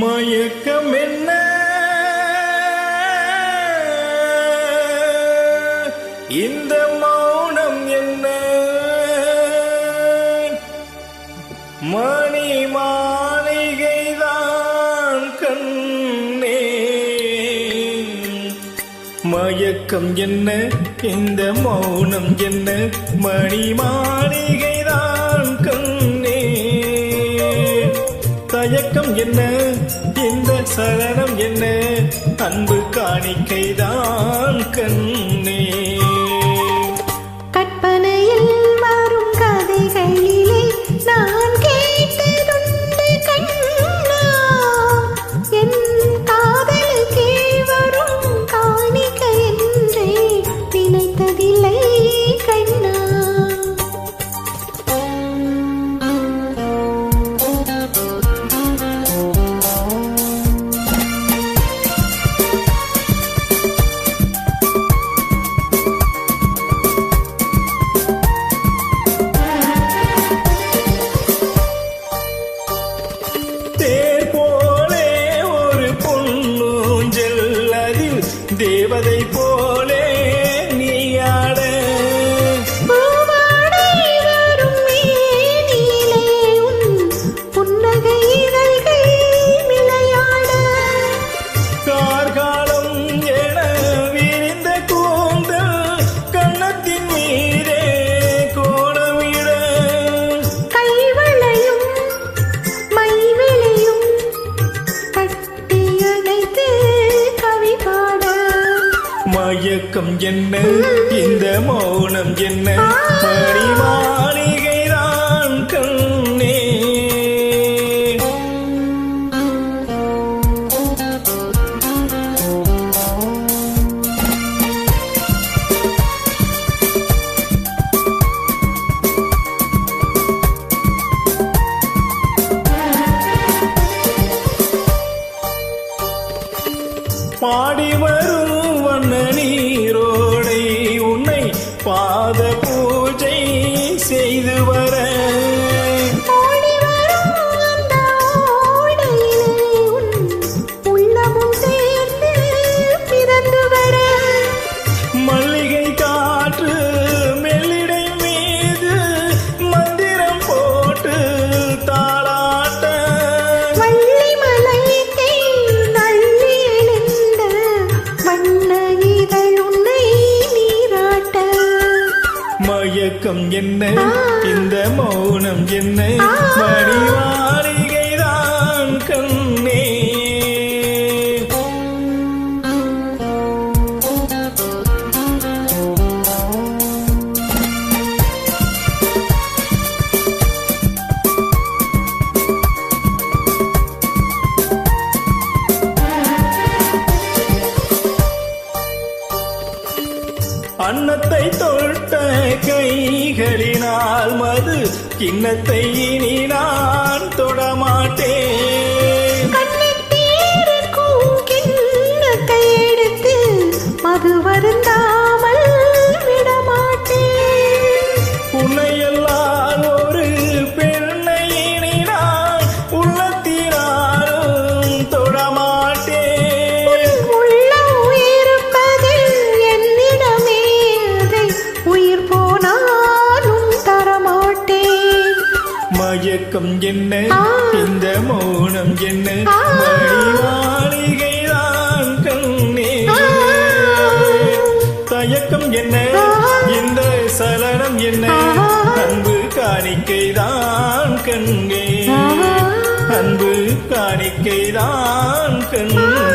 மயக்கம் என்ன இந்த மௌனம் என்ன? மணிமா மயக்கம் என்ன? இந்த மௌனம் என்ன? மணி மாளிகைதான் கண்ணே. தயக்கம் என்ன? இந்த சரணம் என்ன? அன்பு காணிக்கைதான் கண்ணே. தேவதை போ மயக்கம் என்ன? இந்த மௌனம் என்ன? மணி கண்ணே. பாடி வரும் சொன்ன நீரோடை உன்னை பாத பூஜை செய்து மயக்கம் என்ன இந்த மௌனம் என்ன மணி அன்னத்தை தொட்ட கைகளினால் மது கிண்ணத்தை இனி நான் தொடமாட்டேன் மயக்கம் என்ன. இந்த மௌனம் என்ன? மாளிகைதான் கண்ணே. தயக்கம் என்ன. இந்த சலனம் என்ன. அன்பு காணிக்கைதான் கண்ணே. ஆ. அன்பு காணிக்கைதான் கண்ணே.